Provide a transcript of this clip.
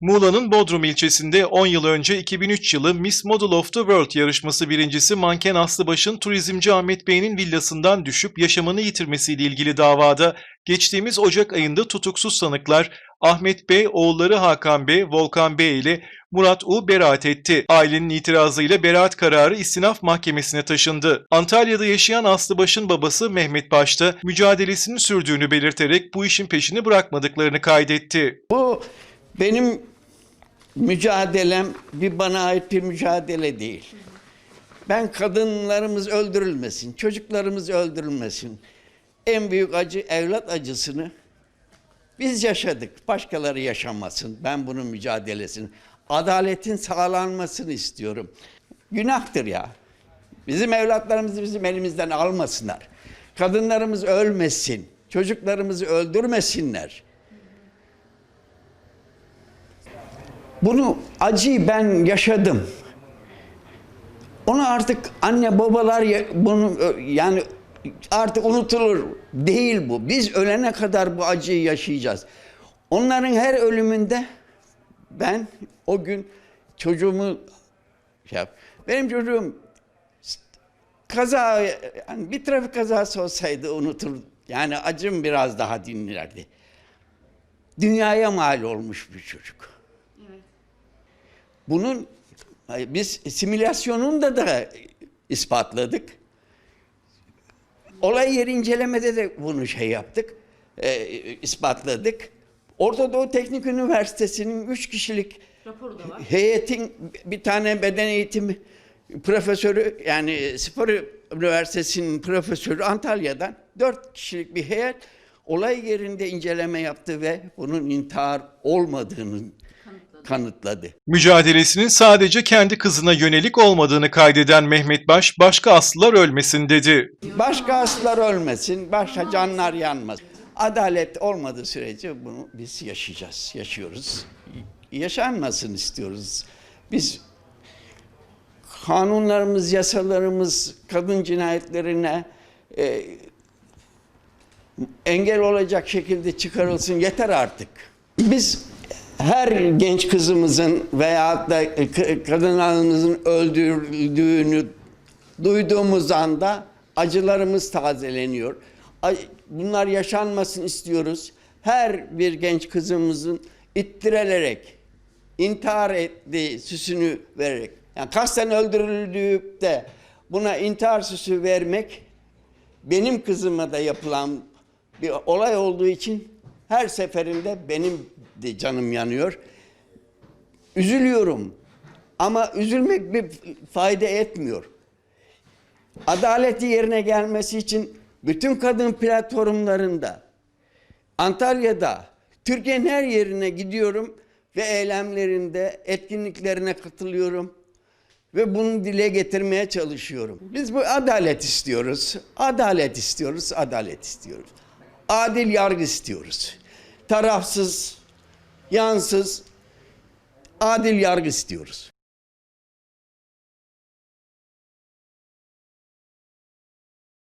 Muğla'nın Bodrum ilçesinde 10 yıl önce 2003 yılı Miss Model of the World yarışması birincisi manken Aslıbaş'ın turizmci Ahmet Bey'in villasından düşüp yaşamını yitirmesiyle ilgili davada geçtiğimiz Ocak ayında tutuksuz sanıklar Ahmet Bey, oğulları Hakan Bey, Volkan Bey ile Murat U beraat etti. Ailenin itirazıyla beraat kararı istinaf mahkemesine taşındı. Antalya'da yaşayan Aslıbaş'ın babası Mehmet Baş da mücadelesini sürdüğünü belirterek bu işin peşini bırakmadıklarını kaydetti. Bu benim mücadelem bir bana ait bir mücadele değil. Ben kadınlarımız öldürülmesin, çocuklarımız öldürülmesin. En büyük acı evlat acısını biz yaşadık. Başkaları yaşamasın. Ben bunun mücadelesini. Adaletin sağlanmasını istiyorum. Günahtır ya. Bizim evlatlarımızı bizim elimizden almasınlar. Kadınlarımız ölmesin. Çocuklarımızı öldürmesinler. Bunu acıyı ben yaşadım. Onu artık anne babalar bunu ö- yani artık unutulur değil bu. Biz ölene kadar bu acıyı yaşayacağız. Onların her ölümünde ben o gün çocuğumu şey yap. Benim çocuğum kaza yani bir trafik kazası olsaydı unutur. Yani acım biraz daha dinlerdi. Dünyaya mal olmuş bir çocuk. Bunun biz simülasyonunda da ispatladık. Olay yeri incelemede de bunu şey yaptık, e, ispatladık. Orta Doğu Teknik Üniversitesi'nin üç kişilik Raporu da var. heyetin bir tane beden eğitimi profesörü yani Spor Üniversitesi'nin profesörü Antalya'dan dört kişilik bir heyet olay yerinde inceleme yaptı ve bunun intihar olmadığını kanıtladı. Mücadelesinin sadece kendi kızına yönelik olmadığını kaydeden Mehmet Baş, başka aslılar ölmesin dedi. Başka aslar ölmesin, başka canlar yanmasın. Adalet olmadığı sürece bunu biz yaşayacağız, yaşıyoruz. Yaşanmasın istiyoruz. Biz kanunlarımız, yasalarımız kadın cinayetlerine e, engel olacak şekilde çıkarılsın yeter artık. Biz her genç kızımızın veya da kadınlarımızın öldürüldüğünü duyduğumuz anda acılarımız tazeleniyor. Bunlar yaşanmasın istiyoruz. Her bir genç kızımızın ittirelerek, intihar ettiği süsünü vererek, yani kasten öldürüldüğü de buna intihar süsü vermek benim kızıma da yapılan bir olay olduğu için her seferinde benim de canım yanıyor. Üzülüyorum. Ama üzülmek bir fayda etmiyor. Adaleti yerine gelmesi için bütün kadın platformlarında, Antalya'da, Türkiye'nin her yerine gidiyorum ve eylemlerinde, etkinliklerine katılıyorum ve bunu dile getirmeye çalışıyorum. Biz bu adalet istiyoruz. Adalet istiyoruz, adalet istiyoruz. Adil yargı istiyoruz. Tarafsız, yansız, adil yargı istiyoruz.